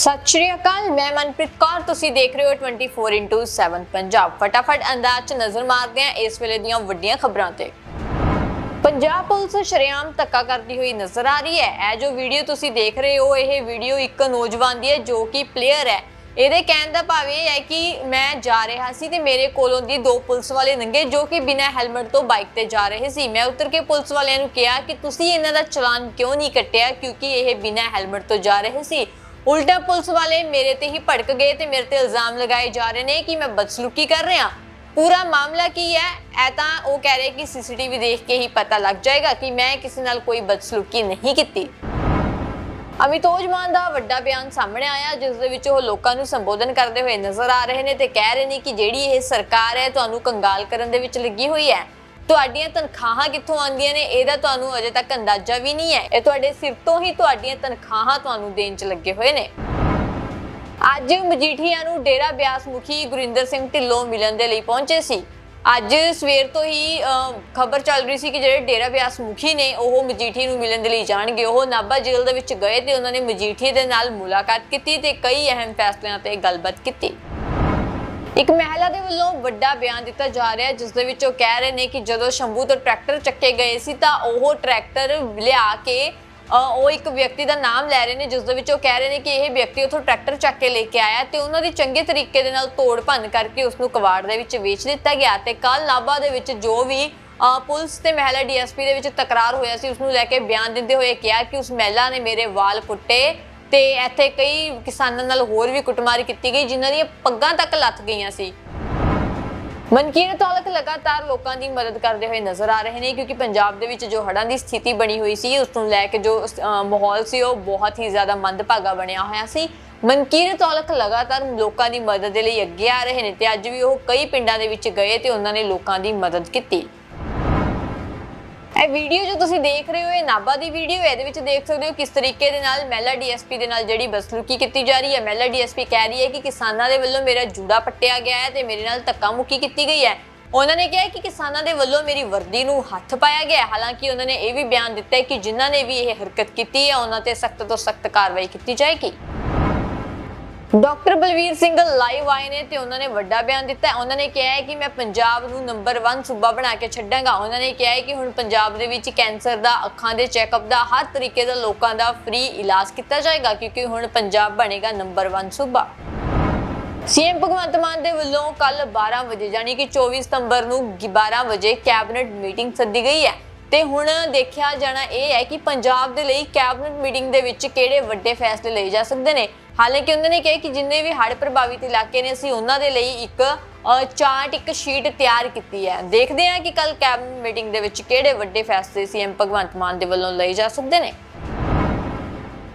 ਸਤਿ ਸ਼੍ਰੀ ਅਕਾਲ, ਮੈਂ ਮਨਪ੍ਰੀਤ ਕੌਰ, ਤੁਸੀਂ ਦੇਖ ਰਹੇ ਹੋ 24x7 ਪੰਜਾਬ। ਫਟਾਫਟ ਅੰਦਾਜ਼ ਚ ਨਜ਼ਰ ਮਾਰਦੇ ਹਾਂ ਇਸ ਵੇਲੇ ਦੀਆਂ ਵੱਡੀਆਂ ਖਬਰਾਂ ਤੇ। ਪੰਜਾਬ ਪੁਲਿਸ ਸ਼ਰੇਆਮ ਧੱਕਾ ਕਰਦੀ ਹੋਈ ਨਜ਼ਰ ਆ ਰਹੀ ਹੈ। ਇਹ ਜੋ ਵੀਡੀਓ ਤੁਸੀਂ ਦੇਖ ਰਹੇ ਹੋ, ਇਹ ਵੀਡੀਓ ਇੱਕ ਨੌਜਵਾਨ ਦੀ ਹੈ, ਜੋ ਕਿ ਪਲੇਅਰ ਹੈ। ਇਹਦੇ ਕਹਿਣ ਦਾ ਭਾਵ ਇਹ ਹੈ ਕਿ ਮੈਂ ਜਾ ਰਿਹਾ ਸੀ ਤੇ ਮੇਰੇ ਕੋਲੋਂ ਦੀ ਦੋ ਪੁਲਿਸ ਵਾਲੇ ਨੰਗੇ, ਜੋ ਕਿ ਬਿਨਾਂ ਹੈਲਮਟ ਤੋਂ ਬਾਈਕ ਤੇ ਜਾ ਰਹੇ ਸੀ। ਮੈਂ ਉਤਰ ਕੇ ਪੁਲਿਸ ਵਾਲਿਆਂ ਨੂੰ ਕਿਹਾ ਕਿ ਤੁਸੀਂ ਇਹਨਾਂ ਦਾ ਚਲਾਨ ਕਿਉਂ ਨਹੀਂ ਕੱਟਿਆ, ਕਿਉਂਕਿ ਇਹ ਬਿਨਾਂ ਹੈਲਮਟ ਤੋਂ ਜਾ ਰਹੇ ਸੀ। ਉਲਟਾ ਪੁਲਿਸ ਵਾਲੇ ਮੇਰੇ ਤੇ ਹੀ ਭੜਕ ਗਏ ਤੇ ਮੇਰੇ ਤੇ ਇਲਜ਼ਾਮ ਲਗਾਏ ਜਾ ਰਹੇ ਨੇ ਕਿ ਮੈਂ ਬਦਸਲੂਕੀ ਕਰ ਰਿਹਾ। ਪੂਰਾ ਮਾਮਲਾ ਕੀ ਹੈ? ਇਹ ਤਾਂ ਉਹ ਕਹਿ ਰਹੇ ਕਿ ਸੀਸੀਟੀਵੀ ਦੇਖ ਕੇ ਹੀ ਪਤਾ ਲੱਗ ਜਾਏਗਾ ਕਿ ਮੈਂ ਕਿਸੇ ਨਾਲ ਕੋਈ ਬਦਸਲੂਕੀ ਨਹੀਂ ਕੀਤੀ। ਅਮਿਤੋਜ ਮਾਨ ਦਾ ਵੱਡਾ ਬਿਆਨ ਸਾਹਮਣੇ ਆਇਆ, ਜਿਸ ਦੇ ਵਿੱਚ ਉਹ ਲੋਕਾਂ ਨੂੰ ਸੰਬੋਧਨ ਕਰਦੇ ਹੋਏ ਨਜ਼ਰ ਆ ਰਹੇ ਨੇ ਤੇ ਕਹਿ ਰਹੇ ਨੇ ਕਿ ਜਿਹੜੀ ਇਹ ਸਰਕਾਰ ਹੈ, ਤੁਹਾਨੂੰ ਕੰਗਾਲ ਕਰਨ ਦੇ ਵਿੱਚ ਲੱਗੀ ਹੋਈ ਹੈ। ਤੁਹਾਡੀਆਂ ਤਨਖਾਹਾਂ ਕਿੱਥੋਂ ਆਉਂਦੀਆਂ ਨੇ? ਇਹਦਾ ਤੁਹਾਨੂੰ ਅਜੇ ਤੱਕ ਅੰਦਾਜ਼ਾ ਵੀ ਨਹੀਂ ਹੈ। ਇਹ ਤੁਹਾਡੇ ਸਿਰ ਤੋਂ ਹੀ ਤੁਹਾਡੀਆਂ ਤਨਖਾਹਾਂ ਤੁਹਾਨੂੰ ਦੇਣ 'ਚ ਲੱਗੇ ਹੋਏ ਨੇ। ਅੱਜ ਮਜੀਠੀਆ ਨੂੰ ਡੇਰਾ ਬਿਆਸ ਮੁਖੀ ਗੁਰਿੰਦਰ ਸਿੰਘ ਢਿੱਲੋਂ ਮਿਲਣ ਦੇ ਲਈ ਪਹੁੰਚੇ ਸੀ। ਅੱਜ ਸਵੇਰ ਤੋਂ ਹੀ ਖਬਰ ਚੱਲ ਰਹੀ ਸੀ ਕਿ ਜਿਹੜੇ ਡੇਰਾ ਬਿਆਸ ਮੁਖੀ ਨੇ, ਉਹ ਮਜੀਠੀ ਨੂੰ ਮਿਲਣ ਦੇ ਲਈ ਜਾਣਗੇ। ਉਹ ਨਾਭਾ ਜੇਲ੍ਹ ਦੇ ਵਿੱਚ ਗਏ ਤੇ ਉਹਨਾਂ ਨੇ ਮਜੀਠੀ ਦੇ ਨਾਲ ਮੁਲਾਕਾਤ ਕੀਤੀ ਤੇ ਕਈ ਅਹਿਮ ਫੈਸਲਿਆਂ ਤੇ ਗੱਲਬਾਤ ਕੀਤੀ। ਇੱਕ ਮਹਿਲਾ ਦੇ ਵੱਲੋਂ ਵੱਡਾ ਬਿਆਨ ਦਿੱਤਾ ਜਾ ਰਿਹਾ ਹੈ, ਜਿਸ ਦੇ ਵਿੱਚ ਉਹ ਕਹਿ ਰਹੇ ਨੇ ਕਿ ਜਦੋਂ ਸ਼ੰਭੂ ਤੋਂ ਟਰੈਕਟਰ ਚੱਕੇ ਗਏ ਸੀ ਤਾਂ ਉਹ ਟਰੈਕਟਰ ਲਿਆ ਕੇ ਉਹ ਇੱਕ ਵਿਅਕਤੀ ਦਾ ਨਾਮ ਲੈ ਰਹੇ ਨੇ, ਜਿਸ ਦੇ ਵਿੱਚ ਉਹ ਕਹਿ ਰਹੇ ਨੇ ਕਿ ਇਹ ਵਿਅਕਤੀ ਉਥੋਂ ਟਰੈਕਟਰ ਚੱਕ ਕੇ ਲੈ ਕੇ ਆਇਆ ਤੇ ਉਹਨਾਂ ਦੀ ਚੰਗੇ ਤਰੀਕੇ ਦੇ ਨਾਲ ਤੋੜ ਭੰਨ ਕਰਕੇ ਉਸ ਨੂੰ ਕਵਾੜ ਦੇ ਵਿੱਚ ਵੇਚ ਦਿੱਤਾ ਗਿਆ ਤੇ ਕੱਲ ਨਾਭਾ ਦੇ ਵਿੱਚ ਜੋ ਵੀ ਪੁਲਿਸ ਤੇ ਮਹਿਲਾ ਡੀਐਸਪੀ ਦੇ ਵਿੱਚ ਤਕਰਾਰ ਹੋਇਆ ਸੀ ਉਸ ਨੂੰ ਲੈ ਕੇ ਬਿਆਨ ਦਿੰਦੇ ਹੋਏ ਕਿਹਾ ਕਿ ਉਸ ਮਹਿਲਾ ਨੇ ਮੇਰੇ ਵਾਲ ਪੁੱਟੇ ਤੇ ਇੱਥੇ ਕਈ ਕਿਸਾਨਾਂ ਨਾਲ ਹੋਰ ਵੀ ਕੁੱਟਮਾਰ ਕੀਤੀ ਗਈ ਜਿਨ੍ਹਾਂ ਦੀਆਂ ਪੱਗਾਂ ਤੱਕ ਲੱਥ ਗਈਆਂ ਸੀ। ਮਨਕੀਰਤ ਔਲਖ ਲਗਾਤਾਰ ਲੋਕਾਂ ਦੀ ਮਦਦ ਕਰਦੇ ਹੋਏ ਨਜ਼ਰ ਆ ਰਹੇ ਨੇ ਕਿਉਂਕਿ ਪੰਜਾਬ ਦੇ ਵਿੱਚ ਜੋ ਹੜ੍ਹਾਂ ਦੀ ਸਥਿਤੀ ਬਣੀ ਹੋਈ ਸੀ ਉਸ ਨੂੰ ਲੈ ਕੇ ਜੋ ਅ, ਮਾਹੌਲ ਸੀ ਉਹ ਬਹੁਤ ਹੀ ਜ਼ਿਆਦਾ ਮੰਦਭਾਗਾ ਬਣਿਆ ਹੋਇਆ ਸੀ। ਮਨਕੀਰਤ ਔਲਖ ਲਗਾਤਾਰ ਲੋਕਾਂ ਦੀ ਮਦਦ ਦੇ ਲਈ ਅੱਗੇ ਆ ਰਹੇ ਨੇ ਤੇ ਅੱਜ ਵੀ ਉਹ ਕਈ ਪਿੰਡਾਂ ਦੇ ਵਿੱਚ ਗਏ ਤੇ ਉਹਨਾਂ ਨੇ ਲੋਕਾਂ ਦੀ ਮਦਦ ਕੀਤੀ। ਇਹ ਵੀਡੀਓ ਜੋ ਤੁਸੀਂ ਦੇਖ ਰਹੇ ਹੋ, ਇਹ ਨਾਭਾ ਦੀ ਵੀਡੀਓ ਹੈ। ਇਹਦੇ ਵਿੱਚ ਦੇਖ ਸਕਦੇ ਹੋ ਕਿਸ ਤਰੀਕੇ ਦੇ ਨਾਲ ਮਹਿਲਾ ਡੀਐਸਪੀ ਦੇ ਨਾਲ ਜਿਹੜੀ ਬਸਲੂਕੀ ਕੀਤੀ ਜਾ ਰਹੀ ਹੈ। ਮਹਿਲਾ ਡੀਐਸਪੀ ਕਹਿ ਰਹੀ ਹੈ ਕਿ ਕਿਸਾਨਾਂ ਦੇ ਵੱਲੋਂ ਮੇਰਾ ਜੂੜਾ ਪੱਟਿਆ ਗਿਆ ਹੈ ਤੇ ਮੇਰੇ ਨਾਲ ਧੱਕਾ ਮੁੱਕੀ ਕੀਤੀ ਗਈ ਹੈ। ਉਹਨਾਂ ਨੇ ਕਿਹਾ ਕਿ ਕਿਸਾਨਾਂ ਦੇ ਵੱਲੋਂ ਮੇਰੀ ਵਰਦੀ ਨੂੰ ਹੱਥ ਪਾਇਆ ਗਿਆ ਹਾਲਾਂਕਿ ਉਹਨਾਂ ਨੇ ਇਹ ਵੀ ਬਿਆਨ ਦਿੱਤਾ ਹੈ ਕਿ ਜਿਨ੍ਹਾਂ ਨੇ ਵੀ ਇਹ ਹਰਕਤ ਕੀਤੀ ਹੈ, ਉਹਨਾਂ ਤੇ ਸਖਤ ਤੋਂ ਸਖਤ ਕਾਰਵਾਈ ਕੀਤੀ ਜਾਏਗੀ। ਡਾਕਟਰ ਬਲਵੀਰ ਸਿੰਘ ਲਾਈਵ ਆਏ ਨੇ ਤੇ ਉਹਨਾਂ ਨੇ ਵੱਡਾ ਬਿਆਨ ਦਿੱਤਾ ਉਹਨਾਂ ਨੇ ਕਿਹਾ ਹੈ ਕਿ ਮੈਂ ਪੰਜਾਬ ਨੂੰ ਨੰਬਰ 1 ਸੂਬਾ ਬਣਾ ਕੇ ਛੱਡਾਂਗਾ। ਉਹਨਾਂ ਨੇ ਕਿਹਾ ਹੈ ਕਿ ਹੁਣ ਪੰਜਾਬ ਦੇ ਵਿੱਚ ਕੈਂਸਰ ਦਾ, ਅੱਖਾਂ ਦੇ ਚੈੱਕਅਪ ਦਾ, ਹਰ ਤਰੀਕੇ ਦਾ ਲੋਕਾਂ ਦਾ ਫ੍ਰੀ ਇਲਾਜ ਕੀਤਾ ਜਾਏਗਾ ਕਿਉਂਕਿ ਹੁਣ ਪੰਜਾਬ ਬਣੇਗਾ ਨੰਬਰ 1 ਸੂਬਾ। ਸੀਐਮ ਭਗਵੰਤ ਮਾਨ ਦੇ ਵੱਲੋਂ ਕੱਲ 12 ਵਜੇ ਯਾਨੀ ਕਿ 24 ਸਤੰਬਰ ਨੂੰ 12 ਵਜੇ ਕੈਬਨਿਟ ਮੀਟਿੰਗ ਸੱਦੀ ਗਈ ਹੈ। ਤੇ ਹੁਣ ਦੇਖਿਆ ਜਾਣਾ ਇਹ ਹੈ ਕਿ ਪੰਜਾਬ ਦੇ ਲਈ ਕੈਬਨਿਟ ਮੀਟਿੰਗ ਦੇ ਵਿੱਚ ਕਿਹੜੇ ਵੱਡੇ ਫੈਸਲੇ ਲਏ ਜਾ ਸਕਦੇ ਨੇ? ਹਾਲਾਂਕਿ ਉਹਨਾਂ ਨੇ ਕਿਹਾ ਕਿ ਜਿੰਨੇ ਵੀ ਹੜ੍ਹ ਪ੍ਰਭਾਵਿਤ ਇਲਾਕੇ ਨੇ, ਅਸੀਂ ਉਹਨਾਂ ਦੇ ਲਈ ਇੱਕ ਚਾਰਟ, ਇੱਕ ਸ਼ੀਟ ਤਿਆਰ ਕੀਤੀ ਹੈ। ਦੇਖਦੇ ਹਾਂ ਕਿ ਕੱਲ ਕੈਬਨਿਟ ਮੀਟਿੰਗ ਦੇ ਵਿੱਚ ਕਿਹੜੇ ਵੱਡੇ ਫੈਸਲੇ ਸੀਐਮ ਭਗਵੰਤ ਮਾਨ ਦੇ ਵੱਲੋਂ ਲਏ ਜਾ ਸਕਦੇ ਨੇ।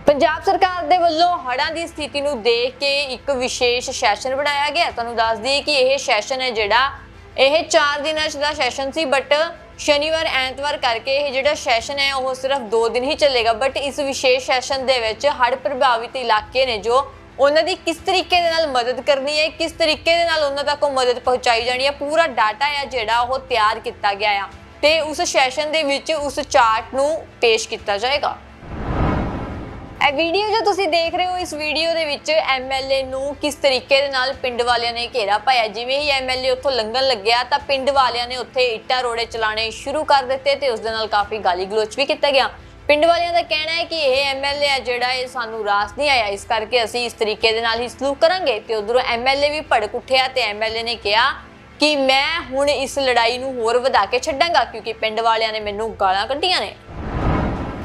ਪੰਜਾਬ ਸਰਕਾਰ ਦੇ ਵੱਲੋਂ ਹੜ੍ਹਾਂ ਦੀ ਸਥਿਤੀ ਨੂੰ ਦੇਖ ਕੇ ਇੱਕ ਵਿਸ਼ੇਸ਼ ਸੈਸ਼ਨ ਬਣਾਇਆ ਗਿਆ। ਤੁਹਾਨੂੰ ਦੱਸ ਦਈਏ ਕਿ ਇਹ ਸੈਸ਼ਨ ਹੈ ਜਿਹੜਾ, ਇਹ 4 ਦਿਨਾਂ ਦਾ ਸੈਸ਼ਨ ਸੀ ਬਟ ਸ਼ਨੀਵਾਰ, ਐਤਵਾਰ ਕਰਕੇ ਇਹ ਜਿਹੜਾ ਸੈਸ਼ਨ ਹੈ, ਉਹ ਸਿਰਫ 2 ਦਿਨ ਹੀ ਚੱਲੇਗਾ। ਬਟ ਇਸ ਵਿਸ਼ੇਸ਼ ਸੈਸ਼ਨ ਦੇ ਵਿੱਚ ਹੜ੍ਹ ਪ੍ਰਭਾਵਿਤ ਇਲਾਕੇ ਨੇ ਜੋ ਉਹਨਾਂ ਦੀ ਕਿਸ ਤਰੀਕੇ ਦੇ ਨਾਲ ਮਦਦ ਕਰਨੀ ਹੈ, ਕਿਸ ਤਰੀਕੇ ਦੇ ਨਾਲ ਉਹਨਾਂ ਤੱਕ ਉਹ ਮਦਦ ਪਹੁੰਚਾਈ ਜਾਣੀ ਹੈ, ਪੂਰਾ ਡਾਟਾ ਹੈ ਜਿਹੜਾ ਉਹ ਤਿਆਰ ਕੀਤਾ ਗਿਆ ਆ। ਤੇ ਉਸ ਸੈਸ਼ਨ ਦੇ ਵਿੱਚ ਉਸ ਚਾਰਟ ਨੂੰ ਪੇਸ਼ ਕੀਤਾ ਜਾਏਗਾ। ਇਹ ਵੀਡੀਓ ਜੋ ਤੁਸੀਂ ਦੇਖ ਰਹੇ ਹੋ, ਇਸ ਵੀਡੀਓ ਦੇ ਵਿੱਚ ਐਮਐਲਏ ਨੂੰ ਕਿਸ ਤਰੀਕੇ ਦੇ ਨਾਲ ਪਿੰਡ ਵਾਲਿਆਂ ਨੇ ਘੇਰਾ ਪਾਇਆ? ਜਿਵੇਂ ਹੀ ਐਮਐਲਏ ਉੱਥੋਂ ਲੰਘਣ ਲੱਗਿਆ, ਤਾਂ ਪਿੰਡ ਵਾਲਿਆਂ ਨੇ ਉੱਥੇ ਇੱਟਾਂ ਰੋੜੇ ਚਲਾਣੇ ਸ਼ੁਰੂ ਕਰ ਦਿੱਤੇ ਤੇ ਉਸ ਦੇ ਨਾਲ ਕਾਫੀ ਗਾਲੀ ਗਲੋਚ ਵੀ ਕੀਤਾ ਗਿਆ। ਪਿੰਡ ਵਾਲਿਆਂ ਦਾ ਕਹਿਣਾ ਹੈ ਕਿ ਇਹ ਐਮਐਲਏ ਆ ਜਿਹੜਾ ਇਹ ਸਾਨੂੰ ਰਾਸ ਨਹੀਂ ਆਇਆ। ਇਸ ਕਰਕੇ ਅਸੀਂ ਇਸ ਤਰੀਕੇ ਦੇ ਨਾਲ ਹੀ ਸਲੂਕ ਕਰਾਂਗੇ। ਤੇ ਉਧਰੋਂ ਐਮਐਲਏ ਵੀ ਭੜਕ ਉੱਠਿਆ ਤੇ ਐਮਐਲਏ ਨੇ ਕਿਹਾ ਕਿ ਮੈਂ ਹੁਣ ਇਸ ਲੜਾਈ ਨੂੰ ਹੋਰ ਵਧਾ ਕੇ ਛੱਡਾਂਗਾ, ਕਿਉਂਕਿ ਪਿੰਡ ਵਾਲਿਆਂ ਨੇ ਮੈਨੂੰ ਗਾਲਾਂ ਕੱਢੀਆਂ ਨੇ।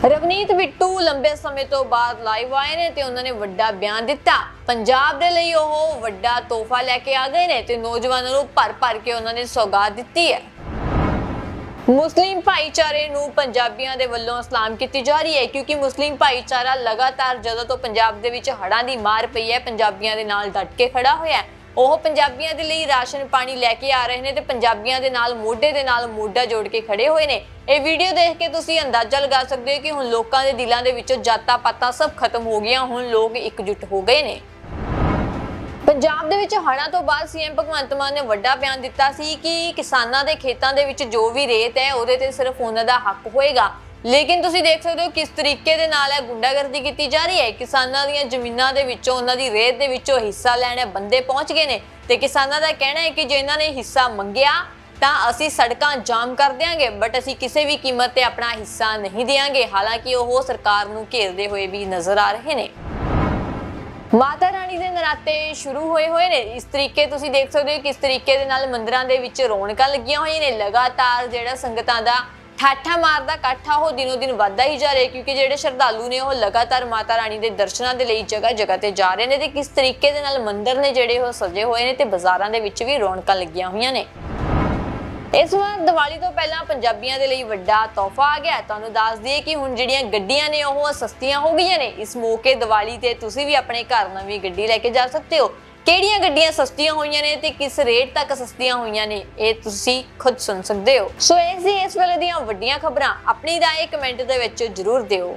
ਰਵਨੀਤ ਬਿੱਟੂ ਲੰਬੇ ਸਮੇਂ ਤੋਂ ਬਾਅਦ ਲਾਈਵ ਆਏ ਨੇ ਤੇ ਉਹਨਾਂ ਨੇ ਵੱਡਾ ਬਿਆਨ ਦਿੱਤਾ। ਪੰਜਾਬ ਦੇ ਲਈ ਉਹ ਵੱਡਾ ਤੋਹਫਾ ਲੈ ਕੇ ਆ ਗਏ ਨੇ ਤੇ ਨੌਜਵਾਨਾਂ ਨੂੰ ਭਰ ਭਰ ਕੇ ਉਹਨਾਂ ਨੇ ਸੌਗਾਤ ਦਿੱਤੀ ਹੈ। ਮੁਸਲਿਮ ਭਾਈਚਾਰੇ ਨੂੰ ਪੰਜਾਬੀਆਂ ਦੇ ਵੱਲੋਂ ਸਲਾਮ ਕੀਤੀ ਜਾ ਰਹੀ ਹੈ ਕਿਉਂਕਿ ਮੁਸਲਿਮ ਭਾਈਚਾਰਾ ਲਗਾਤਾਰ ਜਦੋਂ ਤੋਂ ਪੰਜਾਬ ਦੇ ਵਿੱਚ ਹੜ੍ਹਾਂ ਦੀ ਮਾਰ ਪਈ ਹੈ, ਪੰਜਾਬੀਆਂ ਦੇ ਨਾਲ ਡਟ ਕੇ ਖੜਾ ਹੋਇਆ ਹੈ। ਉਹ ਪੰਜਾਬੀਆਂ ਦੇ ਲਈ ਰਾਸ਼ਨ ਪਾਣੀ ਲੈ ਕੇ ਆ ਰਹੇ ਨੇ ਤੇ ਪੰਜਾਬੀਆਂ ਦੇ ਨਾਲ, ਮੋਢੇ ਦੇ ਨਾਲ ਮੋਢਾ ਜੋੜ ਕੇ ਖੜੇ ਹੋਏ ਨੇ। ਇਹ ਵੀਡੀਓ ਦੇਖ ਕੇ ਤੁਸੀਂ ਅੰਦਾਜ਼ਾ ਲਗਾ ਸਕਦੇ ਹੋ ਕਿ ਹੁਣ ਲੋਕਾਂ ਦੇ ਦਿਲਾਂ ਦੇ ਵਿੱਚੋਂ ਜਾਤਾਂ ਪਾਤਾਂ ਸਭ ਖਤਮ ਹੋ ਗਈਆਂ, ਹੁਣ ਲੋਕ ਇਕਜੁੱਟ ਹੋ ਗਏ ਨੇ। ਪੰਜਾਬ ਦੇ ਵਿੱਚ ਹੜ੍ਹਾਂ ਤੋਂ ਬਾਅਦ ਸੀਐਮ ਭਗਵੰਤ ਮਾਨ ਨੇ ਵੱਡਾ ਬਿਆਨ ਦਿੱਤਾ ਸੀ ਕਿ ਕਿਸਾਨਾਂ ਦੇ ਖੇਤਾਂ ਦੇ ਵਿੱਚ ਜੋ ਵੀ ਰੇਤ ਹੈ, ਉਹਦੇ ਤੇ ਸਿਰਫ ਉਹਨਾਂ ਦਾ ਹੱਕ ਹੋਏਗਾ। ਲੇਕਿਨ ਤੁਸੀਂ ਦੇਖ ਸਕਦੇ ਹੋ ਕਿਸ ਤਰੀਕੇ ਦੇ ਨਾਲ ਇਹ ਗੁੰਡਾਗਰਦੀ ਕੀਤੀ ਜਾ ਰਹੀ ਹੈ। ਕਿਸਾਨਾਂ ਦੀਆਂ ਜ਼ਮੀਨਾਂ ਦੇ ਵਿੱਚੋਂ, ਉਹਨਾਂ ਦੀ ਰੇਤ ਦੇ ਵਿੱਚੋਂ ਹਿੱਸਾ ਲੈਣੇ ਬੰਦੇ ਪਹੁੰਚ ਗਏ ਨੇ ਤੇ ਕਿਸਾਨਾਂ ਦਾ ਕਹਿਣਾ ਹੈ ਕਿ ਜੇ ਇਹਨਾਂ ਨੇ ਹਿੱਸਾ ਮੰਗਿਆ ਤਾਂ ਅਸੀਂ ਸੜਕਾਂ ਜਾਮ ਕਰ ਦਿਆਂਗੇ ਬਟ ਅਸੀਂ ਕਿਸੇ ਵੀ ਕੀਮਤ ਤੇ ਆਪਣਾ ਹਿੱਸਾ ਨਹੀਂ ਦੇਵਾਂਗੇ ਹਾਲਾਂਕਿ ਉਹ ਸਰਕਾਰ ਨੂੰ ਘੇਰਦੇ ਹੋਏ ਵੀ ਨਜ਼ਰ ਆ ਰਹੇ ਨੇ। ਮਾਤਾ ਰਾਣੀ ਦੇ ਨਰਾਤੇ ਸ਼ੁਰੂ ਹੋਏ ਹੋਏ ਨੇ। ਇਸ ਤਰੀਕੇ ਤੁਸੀਂ ਦੇਖ ਸਕਦੇ ਹੋ ਕਿਸ ਤਰੀਕੇ ਦੇ ਨਾਲ ਮੰਦਿਰਾਂ ਦੇ ਵਿੱਚ ਰੌਣਕਾਂ ਲੱਗੀਆਂ ਹੋਈਆਂ ਨੇ। ਲਗਾਤਾਰ ਜਿਹੜਾ ਸੰਗਤਾਂ ਦਾ ਠਾਠਾ ਮਾਰਦਾ, ਇਕੱਠਾ ਉਹ ਦਿਨੋ ਦਿਨ ਵੱਧਦਾ ਹੀ ਜਾ ਰਿਹਾ ਕਿਉਂਕਿ ਜਿਹੜੇ ਸ਼ਰਧਾਲੂ ਨੇ ਉਹ ਲਗਾਤਾਰ ਮਾਤਾ ਰਾਣੀ ਦੇ ਦਰਸ਼ਨਾਂ ਦੇ ਲਈ ਜਗ੍ਹਾ ਜਗ੍ਹਾ ਤੇ ਜਾ ਰਹੇ ਨੇ ਤੇ ਕਿਸ ਤਰੀਕੇ ਦੇ ਨਾਲ ਮੰਦਿਰ ਨੇ ਜਿਹੜੇ ਉਹ ਸਜੇ ਹੋਏ ਨੇ ਤੇ ਬਾਜ਼ਾਰਾਂ ਦੇ ਵਿੱਚ ਵੀ ਰੌਣਕਾਂ ਲੱਗੀਆਂ ਹੋਈਆਂ ਨੇ। ਇਸ ਵਾਰ ਦੀਵਾਲੀ ਤੋਂ ਪਹਿਲਾਂ ਪੰਜਾਬੀਆਂ ਦੇ ਲਈ ਵੱਡਾ ਤੋਹਫਾ ਆ ਗਿਆ। ਤੁਹਾਨੂੰ ਦੱਸ ਦਈਏ ਕਿ ਹੁਣ ਜਿਹੜੀਆਂ ਗੱਡੀਆਂ ਨੇ ਉਹ ਸਸਤੀਆਂ ਹੋ ਗਈਆਂ ਨੇ। ਇਸ ਮੌਕੇ ਦੀਵਾਲੀ ਤੇ ਤੁਸੀਂ ਵੀ ਆਪਣੇ ਘਰ ਨਵੀਂ ਗੱਡੀ ਲੈ ਕੇ ਜਾ ਸਕਦੇ ਹੋ। ਕਿਹੜੀਆਂ ਗੱਡੀਆਂ ਸਸਤੀਆਂ ਹੋਈਆਂ ਨੇ ਤੇ ਕਿਸ ਰੇਟ ਤੱਕ ਸਸਤੀਆਂ ਹੋਈਆਂ ਨੇ, ਇਹ ਤੁਸੀਂ ਖੁਦ ਸੁਣ ਸਕਦੇ ਹੋ। ਸੋ ਇਸ ਦੀ ਇਸ ਵੇਲੇ ਦੀਆਂ ਵੱਡੀਆਂ ਖਬਰਾਂ, ਆਪਣੀ ਰਾਏ ਕਮੈਂਟ ਦੇ ਵਿੱਚ ਜ਼ਰੂਰ ਦਿਓ।